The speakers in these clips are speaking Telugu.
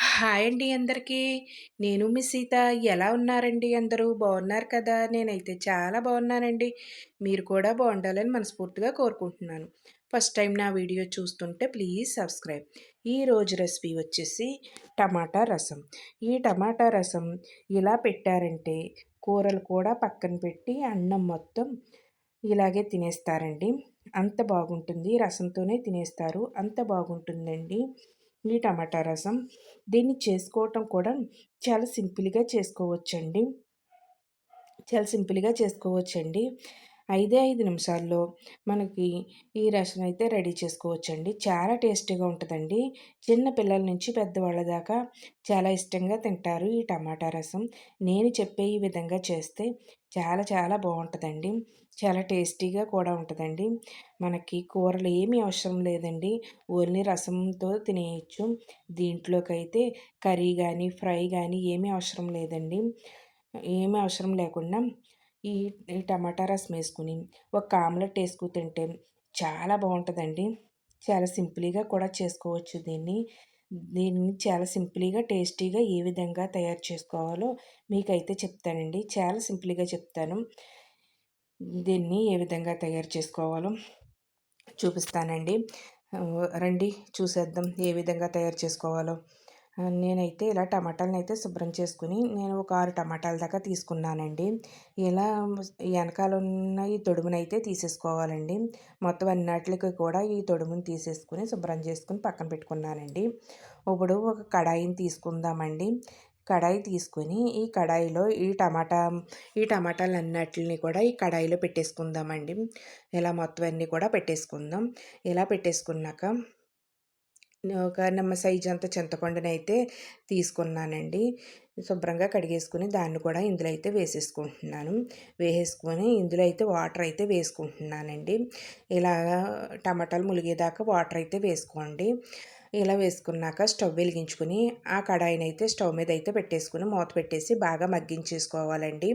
హాయ్ అండి అందరికీ. నేను మీ సీత. ఎలా ఉన్నారండి అందరూ? బాగున్నారు కదా! నేనైతే చాలా బాగున్నానండి మీరు కూడా బాగుండాలని మనస్ఫూర్తిగా కోరుకుంటున్నాను. ఫస్ట్ టైం నా వీడియో చూస్తుంటే ప్లీజ్ సబ్స్క్రైబ్. ఈరోజు రెసిపీ వచ్చేసి టమాటా రసం. ఈ టమాటా రసం ఇలా పెట్టారంటే కూరలు కూడా పక్కన పెట్టి అన్నం మొత్తం ఇలాగే తినేస్తారండి. అంత బాగుంటుంది. రసంతోనే తినేస్తారు. అంత బాగుంటుందండి. ఈ టమాటా రసం దీన్ని చేసుకోవటం కూడా చాలా సింపుల్గా చేసుకోవచ్చండి. చాలా సింపుల్గా చేసుకోవచ్చండి. ఐదే ఐదు నిమిషాల్లో మనకి ఈ రసం అయితే రెడీ చేసుకోవచ్చండి. చాలా టేస్టీగా ఉంటుందండి. చిన్న పిల్లల నుంచి పెద్దవాళ్ళ దాకా చాలా ఇష్టంగా తింటారు ఈ టమాటా రసం. నేను చెప్పే ఈ విధంగా చేస్తే చాలా చాలా బాగుంటుందండి. చాలా టేస్టీగా కూడా ఉంటుందండి. మనకి కూరలు ఏమీ అవసరం లేదండి. ఓన్లీ రసంతో తినేయచ్చు. దీంట్లోకైతే కర్రీ కానీ ఫ్రై కానీ ఏమీ అవసరం లేదండి. ఏమీ అవసరం లేకుండా ఈ ఈ టమాటా రసం వేసుకుని ఒక ఆమ్లెట్ వేసుకుని తింటే చాలా బాగుంటుందండి. చాలా సింపుల్గా కూడా చేసుకోవచ్చు దీన్ని. దీన్ని చాలా సింపుల్గా టేస్టీగా ఏ విధంగా తయారు చేసుకోవాలో మీకైతే చెప్తానండి. చాలా సింపుల్గా చెప్తాను. దీన్ని ఏ విధంగా తయారు చేసుకోవాలో చూపిస్తానండి. రండి చూసేద్దాం ఏ విధంగా తయారు చేసుకోవాలో. నేనైతే ఇలా టమాటాలను అయితే శుభ్రం చేసుకుని నేను ఒక ఆరు టమాటాల దాకా తీసుకున్నానండి. ఇలా వెనకాల ఉన్న ఈ తొడుమునైతే తీసేసుకోవాలండి. మొత్తం అన్నిటికి కూడా ఈ తొడుముని తీసేసుకుని శుభ్రం చేసుకుని పక్కన పెట్టుకున్నానండి. ఇప్పుడు ఒక కడాయిని తీసుకుందామండి. కడాయి తీసుకొని ఈ కడాయిలో ఈ టమాటా ఈ టమాటాలు అన్నిటిని కూడా ఈ కడాయిలో పెట్టేసుకుందామండి. ఇలా మొత్తం అన్నీ కూడా పెట్టేసుకుందాం. ఇలా పెట్టేసుకున్నాక ఒక నిమ్మ సైజు అంత చింతపండునైతే తీసుకున్నానండి. శుభ్రంగా కడిగేసుకుని దాన్ని కూడా ఇందులో అయితే వేసేసుకుంటున్నాను. వేసేసుకొని ఇందులో అయితే వాటర్ అయితే వేసుకుంటున్నానండి. ఇలాగా టమాటాలు ములిగేదాకా వాటర్ అయితే వేసుకోండి. ఇలా వేసుకున్నాక స్టవ్ వెలిగించుకుని ఆ కడాయిని అయితే స్టవ్ మీద అయితే పెట్టేసుకుని మూత పెట్టేసి బాగా మగ్గించేసుకోవాలండి.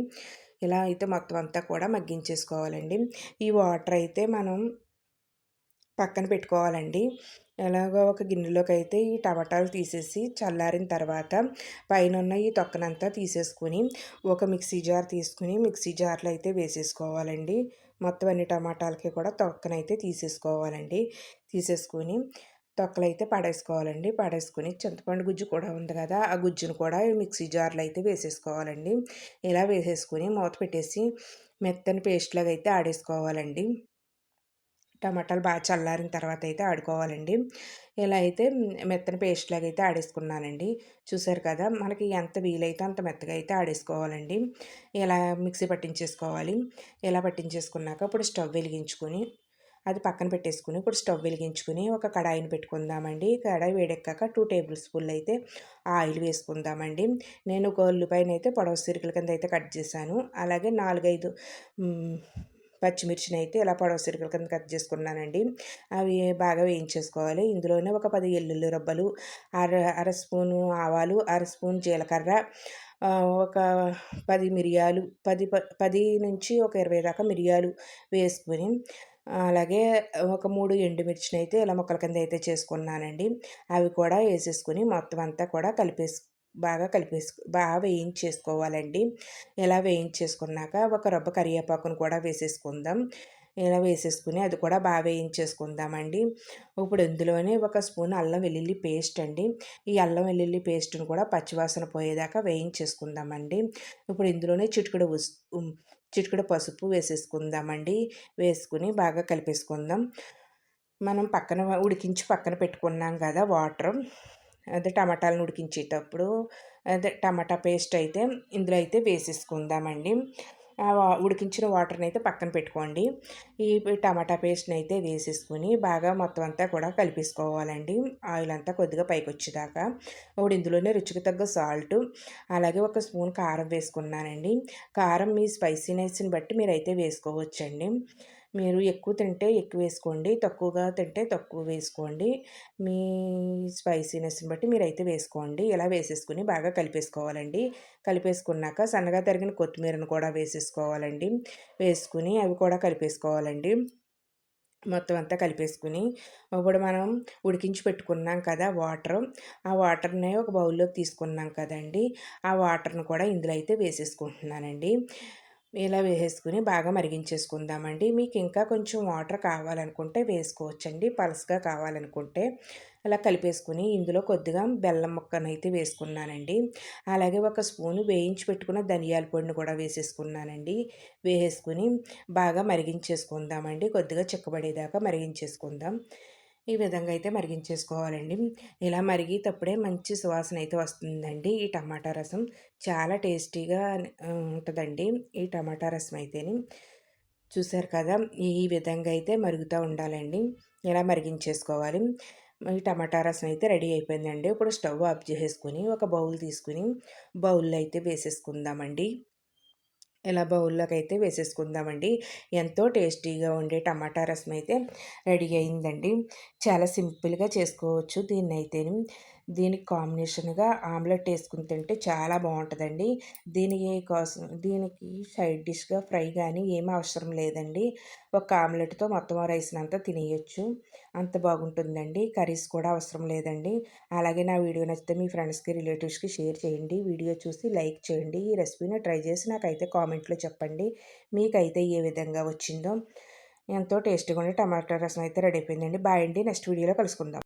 ఇలా అయితే మొత్తం అంతా కూడా మగ్గించేసుకోవాలండి. ఈ వాటర్ అయితే మనం పక్కన పెట్టుకోవాలండి. ఎలాగో ఒక గిన్నెలోకి అయితే ఈ టమాటాలు తీసేసి చల్లారిన తర్వాత పైన ఉన్న ఈ తొక్కనంతా తీసేసుకుని ఒక మిక్సీ జార్ తీసుకుని మిక్సీ జార్లో అయితే వేసేసుకోవాలండి. మొత్తం అన్ని టమాటాలకి కూడా తొక్కనైతే తీసేసుకోవాలండి. తీసేసుకొని తొక్కలు అయితే పడేసుకోవాలండి. పడేసుకొని చింతపండు గుజ్జు కూడా ఉంది కదా ఆ గుజ్జును కూడా మిక్సీ జార్లో అయితే వేసేసుకోవాలండి. ఇలా వేసేసుకొని మూత పెట్టేసి మెత్తని పేస్ట్ లాగా అయితే ఆడేసుకోవాలండి. టమాటాలు బాగా చల్లారిన తర్వాత అయితే ఆడుకోవాలండి. ఇలా అయితే మెత్తని పేస్ట్ లాగా అయితే ఆడేసుకున్నానండి. చూసారు కదా! మనకి ఎంత వీలైతే అంత మెత్తగా అయితే ఆడేసుకోవాలండి. ఇలా మిక్సీ పట్టించేసుకోవాలి. ఇలా పట్టించేసుకున్నాక ఇప్పుడు స్టవ్ వెలిగించుకొని అది పక్కన పెట్టేసుకుని ఇప్పుడు స్టవ్ వెలిగించుకుని ఒక కడాయిని పెట్టుకుందామండి. కడాయి వేడెక్కాక టూ టేబుల్ స్పూన్లు అయితే ఆయిల్ వేసుకుందామండి. నేను ఒక పైన అయితే పొడవ సిరుకుల కింద అయితే కట్ చేశాను. అలాగే నాలుగైదు పచ్చిమిర్చిని అయితే ఇలా పొడవ సిరుకల కింద కట్ చేసుకున్నానండి. అవి బాగా వేయించేసుకోవాలి. ఇందులోనే ఒక పది ఎల్లుల్లి రబ్బలు అర అర స్పూను ఆవాలు అర స్పూన్ జీలకర్ర ఒక పది మిరియాలు పది పది నుంచి ఒక ఇరవై దాకా మిరియాలు వేసుకొని అలాగే ఒక మూడు ఎండుమిర్చిని అయితే ఇలా మొక్కల కింద అయితే చేసుకున్నానండి. అవి కూడా వేసేసుకొని మొత్తం అంతా కూడా కలిపేసి బాగా కలిపేసు బాగా వేయించేసుకోవాలండి. ఇలా వేయించేసుకున్నాక ఒక రబ్బ కరివేపాకును కూడా వేసేసుకుందాం. ఇలా వేసేసుకుని అది కూడా బాగా వేయించేసుకుందామండి. ఇప్పుడు ఇందులోనే ఒక స్పూన్ అల్లం వెల్లుల్లి పేస్ట్ అండి. ఈ అల్లం వెల్లుల్లి పేస్ట్ను కూడా పచ్చివాసన పోయేదాకా వేయించేసుకుందామండి. ఇప్పుడు ఇందులోనే చిటికడు చిటికడ పసుపు వేసేసుకుందామండి. వేసుకుని బాగా కలిపేసుకుందాం. మనం పక్కన ఉడికించి పక్కన పెట్టుకున్నాం కదా వాటర్. అదే టమాటాలను ఉడికించేటప్పుడు అదే టమాటా పేస్ట్ అయితే ఇందులో అయితే వేసేసుకుందామండి. ఉడికించిన వాటర్ని అయితే పక్కన పెట్టుకోండి. ఈ టమాటా పేస్ట్ని అయితే వేసేసుకుని బాగా మొత్తం అంతా కూడా కలిపేసుకోవాలండి. ఆయిల్ అంతా కొద్దిగా పైకి వచ్చేదాకా ఇప్పుడు ఇందులోనే రుచికి తగ్గ సాల్ట్ అలాగే ఒక స్పూన్ కారం వేసుకున్నానండి. కారం మీ స్పైసీనెస్ని బట్టి మీరు అయితే వేసుకోవచ్చండి. మీరు ఎక్కువ తింటే ఎక్కువ వేసుకోండి తక్కువగా తింటే తక్కువ వేసుకోండి. మీ స్పైసీనెస్ని బట్టి మీరు అయితే వేసుకోండి. ఇలా వేసేసుకుని బాగా కలిపేసుకోవాలండి. కలిపేసుకున్నాక సన్నగా తరిగిన కొత్తిమీరను కూడా వేసేసుకోవాలండి. వేసుకుని అవి కూడా కలిపేసుకోవాలండి. మొత్తం అంతా కలిపేసుకుని ఇప్పుడు మనం ఉడికించి పెట్టుకున్నాం కదా వాటర్. ఆ వాటర్ని ఒక బౌల్లోకి తీసుకున్నాం కదండి. ఆ వాటర్ని కూడా ఇందులో అయితే వేసేసుకుంటున్నానండి. ఇలా వేసేసుకుని బాగా మరిగించేసుకుందామండి. మీకు ఇంకా కొంచెం వాటర్ కావాలనుకుంటే వేసుకోవచ్చండి. పలసగా కావాలనుకుంటే అలా కలిపేసుకుని ఇందులో కొద్దిగా బెల్లం ముక్కనైతే వేసుకున్నానండి. అలాగే ఒక స్పూను వేయించి పెట్టుకున్న ధనియాల పొడిని కూడా వేసేసుకున్నానండి. వేసేసుకుని బాగా మరిగించేసుకుందామండి. కొద్దిగా చిక్కబడేదాకా మరిగించేసుకుందాం. ఈ విధంగా అయితే మరిగించేసుకోవాలండి. ఇలా మరిగేటప్పుడే మంచి సువాసన అయితే వస్తుందండి. ఈ టమాటా రసం చాలా టేస్టీగా ఉంటుందండి. ఈ టమాటా రసం అయితేని. చూసారు కదా ఈ విధంగా అయితే మరుగుతూ ఉండాలండి. ఇలా మరిగించేసుకోవాలి. ఈ టమాటా రసం అయితే రెడీ అయిపోయిందండి. ఇప్పుడు స్టవ్ ఆఫ్ చేసేసుకుని ఒక బౌల్ తీసుకుని బౌల్లో అయితే వేసేసుకుందామండి. ఇలా బౌల్లోకి అయితే వేసేసుకుందామండి. ఎంతో టేస్టీగా ఉండే టమాటా రసం అయితే రెడీ అయిందండి. చాలా సింపుల్గా చేసుకోవచ్చు దీన్ని అయితే దీనికి కాంబినేషన్గా ఆమ్లెట్ వేసుకుని తింటే చాలా బాగుంటుందండి. దీనికి కోసం దీనికి సైడ్ డిష్గా ఫ్రై కానీ ఏమీ అవసరం లేదండి. ఒక ఆమ్లెట్తో మొత్తం రైస్ని అంతా తినేయచ్చు. అంత బాగుంటుందండి. కర్రీస్ కూడా అవసరం లేదండి. అలాగే నా వీడియో నచ్చితే మీ ఫ్రెండ్స్కి రిలేటివ్స్కి షేర్ చేయండి. వీడియో చూసి లైక్ చేయండి. ఈ రెసిపీని ట్రై చేసి నాకైతే కామెంట్లో చెప్పండి. మీకైతే ఏ విధంగా వచ్చిందో. ఎంతో టేస్టీగా ఉండే టమాటా రసం అయితే రెడీ అయిపోయిందండి. బాయ్ అండి. నెక్స్ట్ వీడియోలో కలుసుకుందాం.